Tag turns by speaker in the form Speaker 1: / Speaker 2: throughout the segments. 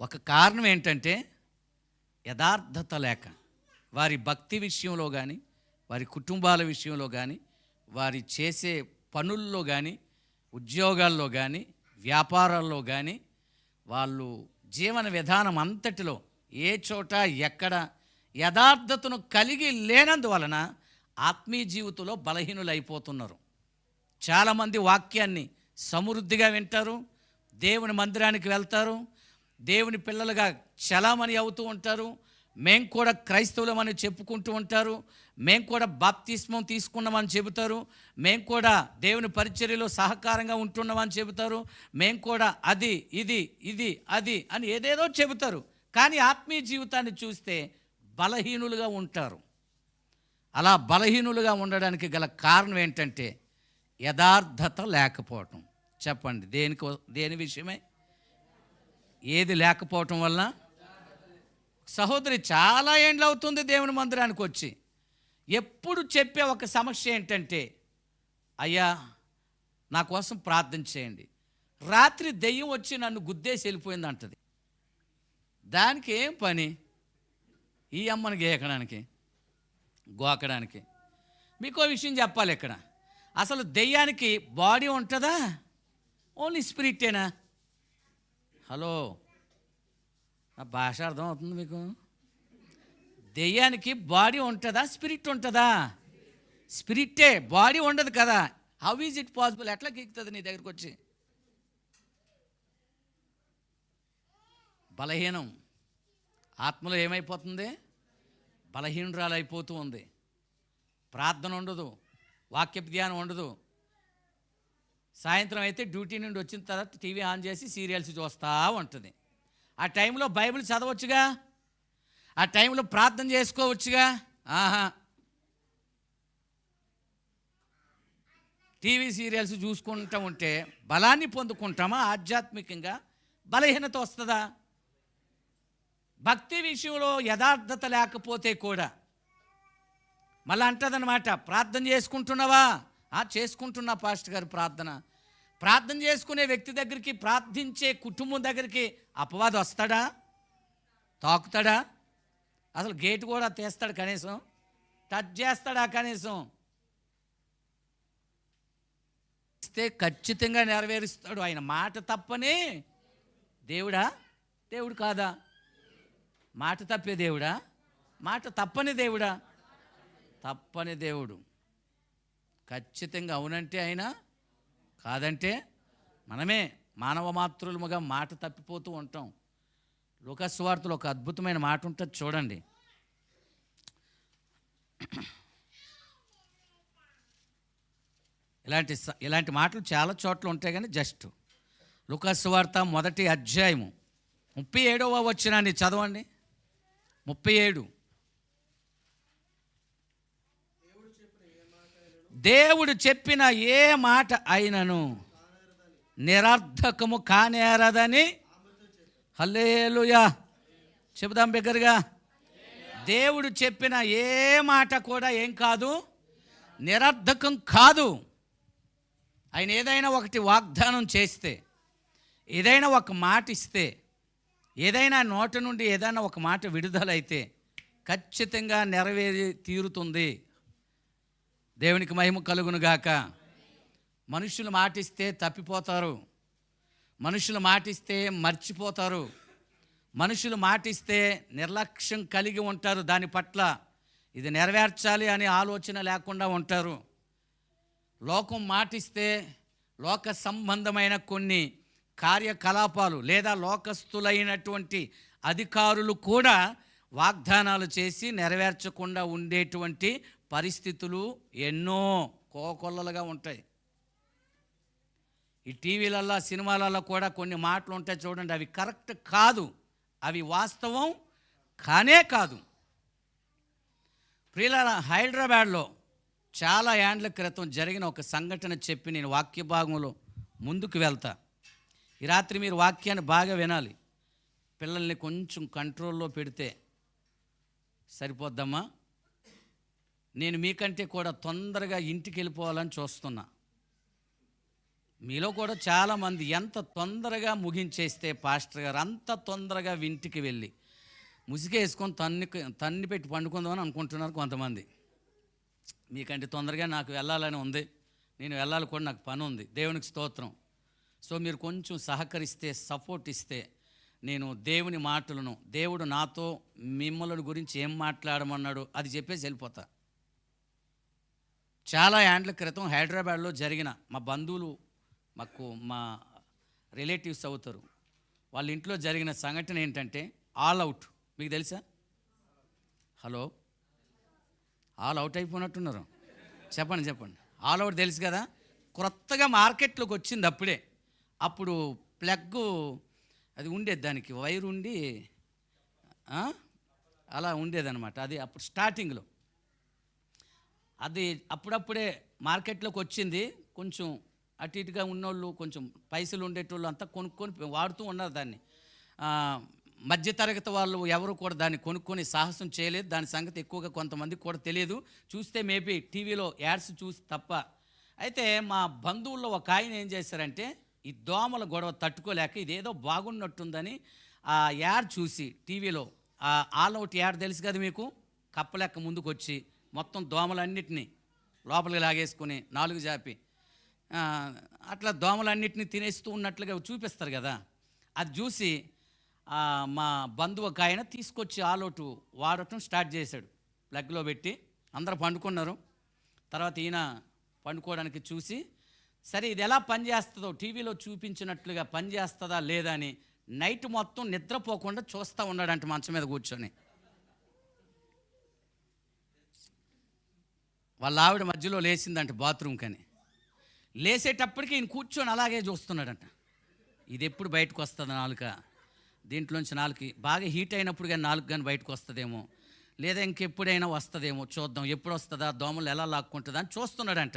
Speaker 1: ఒక కారణం ఏంటంటే యథార్థత లేక వారి భక్తి విషయంలో కానీ వారి కుటుంబాల విషయంలో కానీ వారి చేసే పనుల్లో కానీ ఉద్యోగాల్లో కానీ వ్యాపారాల్లో కానీ వాళ్ళు జీవన విధానం అంతటిలో ఏ చోట ఎక్కడ యథార్థతను కలిగి లేనందువలన ఆత్మీయ జీవితంలో బలహీనులైపోతున్నారు. చాలామంది వాక్యాన్ని సమృద్ధిగా వింటారు దేవుని మందిరానికి వెళ్తారు దేవుని పిల్లలుగా చలామణి అవుతూ ఉంటారు. మేం కూడా క్రైస్తవులమని చెప్పుకుంటూ ఉంటారు. మేం కూడా బాప్తిస్మం తీసుకున్నామని చెబుతారు. మేం కూడా దేవుని పరిచర్యలో సహకారంగా ఉంటున్నామని చెబుతారు. మేం కూడా అది ఇది ఇది అది అని ఏదేదో చెబుతారు. కానీ ఆత్మీయ జీవితాన్ని చూస్తే బలహీనులుగా ఉంటారు. అలా బలహీనులుగా ఉండడానికి గల కారణం ఏంటంటే యథార్థత లేకపోవటం. చెప్పండి దేనికి దేని విషయమే? ఏది లేకపోవటం వల్ల సహోదరి చాలా ఏండ్లు అవుతుంది దేవుని మందిరానికి వచ్చి. ఎప్పుడు చెప్పే ఒక సమస్య ఏంటంటే అయ్యా నా కోసం ప్రార్థన చేయండి. రాత్రి దెయ్యం వచ్చి నన్ను గుద్దేసి వెళ్ళిపోయింది అంటది దానికి ఏం పని? ఈ అమ్మని గేయకడానికి గోకడానికి. మీకు విషయం చెప్పాలి ఇక్కడ. అసలు దెయ్యానికి బాడీ ఉంటుందా? ఓన్లీ స్పిరిటేనా? హలో. నా భాష అర్థం అవుతుంది మీకు? దెయ్యానికి బాడీ ఉంటుందా? స్పిరిట్ ఉంటుందా? స్పిరిట్టే బాడీ ఉండదు కదా. హౌ ఈజ్ ఇట్ పాసిబుల్ ఎట్లా గిక్కుతుంది నీ దగ్గరికి వచ్చి? బలహీనం. ఆత్మలో ఏమైపోతుంది? బలహీనరాలు అయిపోతూ ఉంది. ప్రార్థన ఉండదు. వాక్య ధ్యానం ఉండదు. సాయంత్రం అయితే డ్యూటీ నుండి వచ్చిన తర్వాత టీవీ ఆన్ చేసి సీరియల్స్ చూస్తూ ఉంటుంది. ఆ టైంలో బైబిల్ చదవచ్చుగా? ఆ టైంలో ప్రార్థన చేసుకోవచ్చుగా? ఆహా. టీవీ సీరియల్స్ చూసుకుంటూ ఉంటే బలాన్ని పొందుకుంటామా? ఆధ్యాత్మికంగా బలహీనత వస్తుందా? భక్తి విషయంలో యథార్థత లేకపోతే కూడా మళ్ళీ అంటదనమాట ప్రార్థన చేసుకుంటున్నావా? ఆ చేసుకుంటున్నా పాస్టర్ గారు ప్రార్థన. ప్రార్థన చేసుకునే వ్యక్తి దగ్గరికి ప్రార్థించే కుటుంబం దగ్గరికి అపవాదం వస్తాడా? తాకుతాడా? అసలు గేట్ కూడా తీస్తాడు కనీసం. టచ్ చేస్తాడా కనీసం? ఇస్తే ఖచ్చితంగా నెరవేరుస్తాడు. ఆయన మాట తప్పని. దేవుడా? దేవుడు కాదా? మాట తప్పే దేవుడా? మాట తప్పని దేవుడా? తప్పని దేవుడు. ఖచ్చితంగా అవునంటే అయినా కాదంటే మనమే మానవ మాతృలుగా మాట తప్పిపోతూ ఉంటాం. లోకస్వార్తలు ఒక అద్భుతమైన మాట ఉంటుంది చూడండి. ఇలాంటి స- ఇలాంటి మాటలు చాలా చోట్ల ఉంటాయి కానీ జస్ట్ లుకస్వార్త మొదటి అధ్యాయము. ముప్పై ఏడవ వచ్చినాన్ని చదవండి. ముప్పై ఏడు. దేవుడు చెప్పిన ఏ మాట అయినను నిరర్థకము కానేరదని హల్లేలుయా. చెబుదాం బిగ్గరగా. దేవుడు చెప్పిన ఏ మాట కూడా ఏం కాదు నిరర్థకం కాదు. ఆయన ఏదైనా ఒకటి వాగ్దానం చేస్తే ఏదైనా ఒక మాట ఇస్తే ఏదైనా నోట నుండి ఏదైనా ఒక మాట విడుదలైతే ఖచ్చితంగా నెరవేరి తీరుతుంది. దేవునికి మహిమ కలుగును గాక. మనుషులు మాటిస్తే తప్పిపోతారు. మనుషులు మాటిస్తే మర్చిపోతారు. మనుషులు మాటిస్తే నిర్లక్ష్యం కలిగి ఉంటారు దాని పట్ల. ఇది నెరవేర్చాలి అనే ఆలోచన లేకుండా ఉంటారు. లోకం మాటిస్తే లోక సంబంధమైన కొన్ని కార్యకలాపాలు లేదా లోకస్తులైనటువంటి అధికారులు కూడా వాగ్దానాలు చేసి నెరవేర్చకుండా ఉండేటువంటి పరిస్థితులు ఎన్నో కోకొల్లలుగా ఉంటాయి. ఈ టీవీలల్లో సినిమాలలో కూడా కొన్ని మాటలు ఉంటాయి చూడండి. అవి కరెక్ట్ కాదు. అవి వాస్తవం కానే కాదు. ప్రియుల హైదరాబాద్లో చాలా ఏండ్ల క్రితం జరిగిన ఒక సంఘటన చెప్పి నేను వాక్య భాగంలో ముందుకు వెళ్తా. ఈ రాత్రి మీరు వాక్యాన్ని బాగా వినాలి. పిల్లల్ని కొంచెం కంట్రోల్లో పెడితే సరిపోద్దమ్మా? నేను మీకంటే కూడా తొందరగా ఇంటికి వెళ్ళిపోవాలని చూస్తున్నా. మీలో కూడా చాలామంది ఎంత తొందరగా ముగించేస్తే పాస్టర్ గారు అంత తొందరగా ఇంటికి వెళ్ళి ముసిగేసుకొని తన్ని తన్ని పెట్టి పండుకుందామని అనుకుంటున్నారు కొంతమంది. మీకంటే తొందరగా నాకు వెళ్ళాలని ఉంది. నేను వెళ్ళాలి కూడా నాకు పని ఉంది. దేవునికి స్తోత్రం. సో మీరు కొంచెం సహకరిస్తే సపోర్ట్ ఇస్తే నేను దేవుని మాటలను దేవుడు నాతో మిమ్మల్ని గురించి ఏం మాట్లాడమన్నాడు అది చెప్పేసి వెళ్ళిపోతా. చాలా ఏండ్ల క్రితం హైదరాబాద్లో జరిగిన మా బంధువులు మాకు మా రిలేటివ్స్ అవుతారు. వాళ్ళ ఇంట్లో జరిగిన సంఘటన ఏంటంటే ఆల్ అవుట్. మీకు తెలుసా? హలో? ఆల్ అవుట్ అయిపోయినట్టున్నారు. చెప్పండి చెప్పండి. ఆల్ అవుట్ తెలుసు కదా? క్రొత్తగా మార్కెట్లోకి వచ్చింది అప్పుడే. అప్పుడు ప్లగ్ అది ఉండేది దానికి వైర్ ఉండి అలా ఉండేదన్నమాట. అది అప్పుడు స్టార్టింగ్లో. అది అప్పుడప్పుడే మార్కెట్లోకి వచ్చింది. కొంచెం అటు ఇటుగా ఉన్నోళ్ళు కొంచెం పైసలు ఉండేటోళ్ళు అంతా కొనుక్కొని వాడుతూ ఉన్నారు దాన్ని. మధ్యతరగతి వాళ్ళు ఎవరు కూడా దాన్ని కొనుక్కొని సాహసం చేయలేదు. దాని సంగతి ఎక్కువగా కొంతమందికి కూడా తెలియదు. చూస్తే మేబీ టీవీలో యాడ్స్ చూసి తప్ప. అయితే మా బంధువుల్లో ఒక ఆయన ఏం చేశారంటే ఈ దోమల గొడవ తట్టుకోలేక ఇదేదో బాగున్నట్టుందని ఆ యాడ్ చూసి టీవీలో. ఆల్ అవుట్ యాడ్ తెలుసు కదా మీకు? కప్పలెక్క ముందుకు వచ్చి మొత్తం దోమలన్నిటినీ లోపలికి లాగేసుకుని నాలుగు జాపి అట్లా దోమలన్నిటిని తినేస్తూ ఉన్నట్లుగా చూపిస్తారు కదా. అది చూసి మా బంధువు ఒక ఆయన తీసుకొచ్చి ఆలోటు వాడటం స్టార్ట్ చేశాడు. ప్లగ్లో పెట్టి అందరూ పండుకున్నారు. తర్వాత ఈయన పండుకోవడానికి చూసి సరే ఇది ఎలా పనిచేస్తుందో టీవీలో చూపించినట్లుగా పనిచేస్తుందా లేదా అని నైట్ మొత్తం నిద్రపోకుండా చూస్తూ ఉన్నాడంట మంచం మీద కూర్చొని. వాళ్ళ ఆవిడ మధ్యలో లేచిందంట బాత్రూమ్ కని. లేసేటప్పటికి ఈయన కూర్చొని అలాగే చూస్తున్నాడంట. ఇది ఎప్పుడు బయటకు వస్తుంది నాలుక? దీంట్లోంచి నాలుగు బాగా హీట్ అయినప్పుడు కానీ నాలుగు కానీ బయటకు వస్తుందేమో? లేదా ఇంకెప్పుడైనా వస్తుందేమో? చూద్దాం. ఎప్పుడు వస్తుందా? దోమలు ఎలా లాక్కుంటుందా? అని చూస్తున్నాడంట.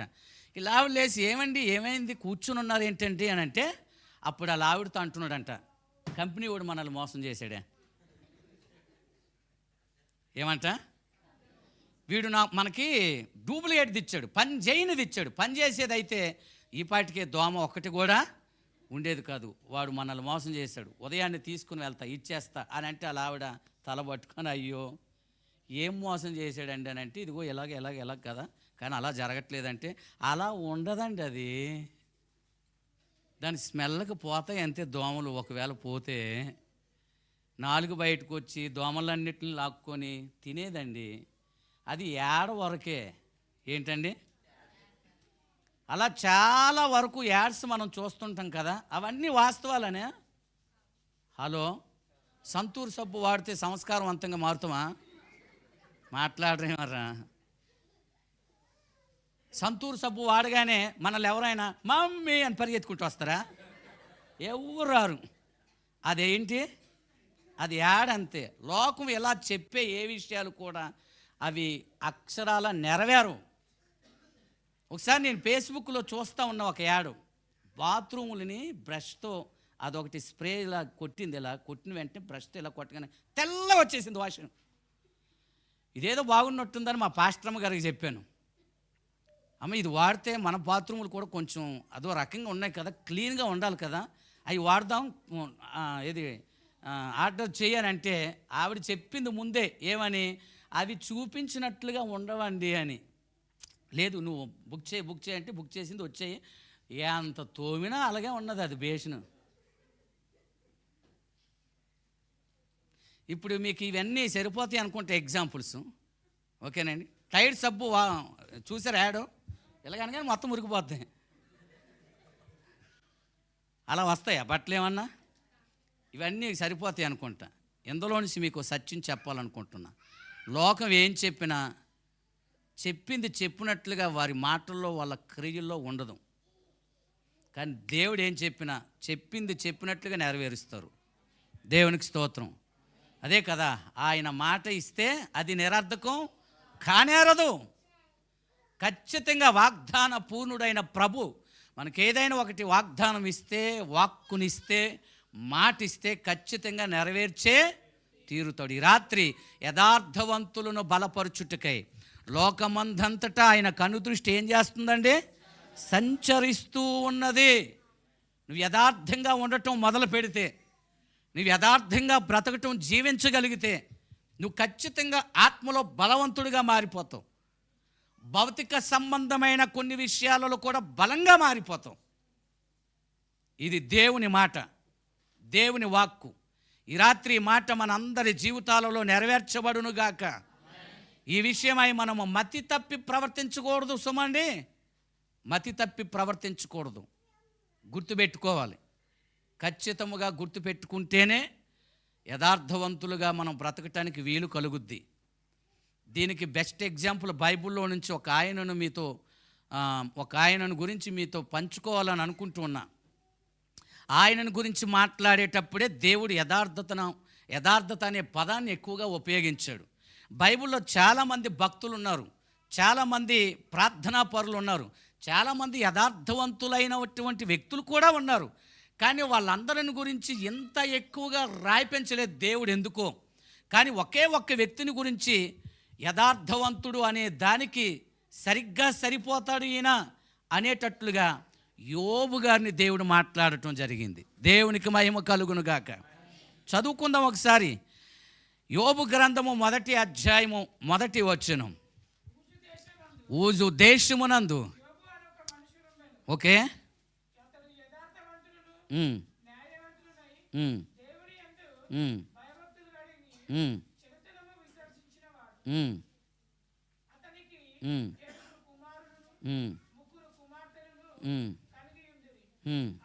Speaker 1: ఇలా ఆవిడ లేచి ఏమండి? ఏమైంది? కూర్చుని ఉన్నారు ఏంటండి? అని అంటే అప్పుడు అలా ఆవిడతో అంటున్నాడంట. కంపెనీ వాడు మనల్ని మోసం చేశాడే. ఏమంట? వీడు నా మనకి డూప్లికేట్ ఇచ్చాడు పని చేయనిది ఇచ్చాడు పని చేసేది అయితే ఈ పాటికే దోమ ఒక్కటి కూడా ఉండేది కాదు. వాడు మనల్ని మోసం చేశాడు. ఉదయాన్నే తీసుకుని వెళ్తా ఇచ్చేస్తా అని అంటే అలా ఆవిడ తల పట్టుకొని అయ్యో ఏం మోసం చేశాడండి అని అంటే ఇదిగో ఇలాగ ఇలాగ ఇలాగ కదా. కానీ అలా జరగట్లేదంటే అలా ఉండదండి అది. దాని స్మెల్కి పోతాయి అంతే దోమలు. ఒకవేళ పోతే నాలుగు బయటకు వచ్చి దోమలన్నిటిని లాక్కొని తినేదండి. అది ఏడ వరకే. ఏంటండి? అలా చాలా వరకు యాడ్స్ మనం చూస్తుంటాం కదా అవన్నీ వాస్తవాలనే. హలో? సంతూర్ సబ్బు వాడితే సంస్కారవంతంగా మారుతామా? మాట్లాడరేమరా సంతూర్ సబ్బు వాడగానే మనల్ని ఎవరైనా మమ్మీ అని పరిగెత్తుకుంటూ వస్తారా? ఎవరు రారు? అదేంటి? అది యాడ్ అంతే. లోకం ఇలా చెప్పే ఏ విషయాలు కూడా అవి అక్షరాల నెరవేరు. ఒకసారి నేను ఫేస్బుక్లో చూస్తూ ఉన్న ఒక యాడు బాత్రూములని బ్రష్తో అదొకటి స్ప్రే ఇలా కొట్టింది ఇలా కొట్టిన వెంటనే బ్రష్తో ఇలా కొట్టగానే తెల్ల వచ్చేసింది వాషింగ్ ఇదేదో బాగున్నట్టుందని మా పాస్ట్రమ్మ గారికి చెప్పాను. అమ్మ ఇది వాడితే మన బాత్రూములు కూడా కొంచెం అదో రకంగా ఉన్నాయి కదా క్లీన్గా ఉండాలి కదా అవి వాడదాం ఇది ఆర్డర్ చేయాలంటే ఆవిడ చెప్పింది ముందే ఏమని అవి చూపించినట్లుగా ఉండవండి అని. లేదు నువ్వు బుక్ చేయి బుక్ చేయి అంటే బుక్ చేసింది వచ్చాయి. ఎంత తోమినా అలాగే ఉన్నది అది బేషను ఇప్పుడు మీకు ఇవన్నీ సరిపోతాయి అనుకుంటే ఎగ్జాంపుల్స్ ఓకేనండి? టైర్ సబ్బు చూసారు యాడో? ఇలాగనగానే మొత్తం మురికిపోతాయి అలా వస్తాయా? బట్టలు ఏమన్నా? ఇవన్నీ సరిపోతాయి అనుకుంటా. ఇందులో నుంచి మీకు సత్యం చెప్పాలనుకుంటున్నా. లోకం ఏం చెప్పినా చెప్పింది చెప్పినట్లుగా వారి మాటల్లో వాళ్ళ క్రియల్లో ఉండదు. కానీ దేవుడు ఏం చెప్పినా చెప్పింది చెప్పినట్లుగా నెరవేరుస్తారు. దేవునికి స్తోత్రం. అదే కదా ఆయన మాట ఇస్తే అది నిరర్ధకం కానేరదు. ఖచ్చితంగా వాగ్దాన పూర్ణుడైన ప్రభు మనకి ఏదైనా ఒకటి వాగ్దానం ఇస్తే వాక్కునిస్తే మాట ఇస్తే ఖచ్చితంగా నెరవేర్చే తీరుతాడు. ఈ రాత్రి యథార్థవంతులను బలపరుచుటకై లోకమందంతటా ఆయన కనుదృష్టి ఏం చేస్తుందండి? సంచరిస్తూ ఉన్నది. నువ్వు యథార్థంగా ఉండటం మొదలు పెడితే నువ్వు యథార్థంగా బ్రతకటం జీవించగలిగితే నువ్వు ఖచ్చితంగా ఆత్మలో బలవంతుడిగా మారిపోతావు. భౌతిక సంబంధమైన కొన్ని విషయాలలో కూడా బలంగా మారిపోతాం ఇది దేవుని మాట దేవుని వాక్కు. ఈ రాత్రి మాట మనందరి జీవితాలలో నెరవేర్చబడునుగాక. ఈ విషయమై మనము మతి తప్పి ప్రవర్తించకూడదు సుమండి. మతి తప్పి ప్రవర్తించకూడదు. గుర్తుపెట్టుకోవాలి. ఖచ్చితముగా గుర్తుపెట్టుకుంటేనే యథార్థవంతులుగా మనం బ్రతకటానికి వీలు కలుగుద్ది. దీనికి బెస్ట్ ఎగ్జాంపుల్ బైబిల్లో నుంచి ఒక ఆయనను మీతో ఒక ఆయనను గురించి మీతో పంచుకోవాలని అనుకుంటున్నా ఆయనను గురించి మాట్లాడేటప్పుడే దేవుడు యథార్థతను యథార్థత అనే పదాన్ని ఎక్కువగా ఉపయోగించాడు. బైబిల్లో చాలామంది భక్తులు ఉన్నారు చాలామంది ప్రార్థనా పరులు ఉన్నారు చాలామంది యథార్థవంతులైనటువంటి వ్యక్తులు కూడా ఉన్నారు. కానీ వాళ్ళందరిని గురించి ఎంత ఎక్కువగా రాయిపించలేదు దేవుడు ఎందుకో. కానీ ఒకే ఒక్క వ్యక్తిని గురించి యథార్థవంతుడు అనే దానికి సరిగ్గా సరిపోతాడు ఈయన అనేటట్లుగా యోబు గారిని దేవుడు మాట్లాడటం జరిగింది. దేవునికి మహిమ కలుగును గాక. చదువుకుందాం ఒకసారి. యోబు గ్రంథము మొదటి అధ్యాయము మొదటి వచనం. ఊజు దేశమునందు. ఓకే? ఉమ్, 嗯。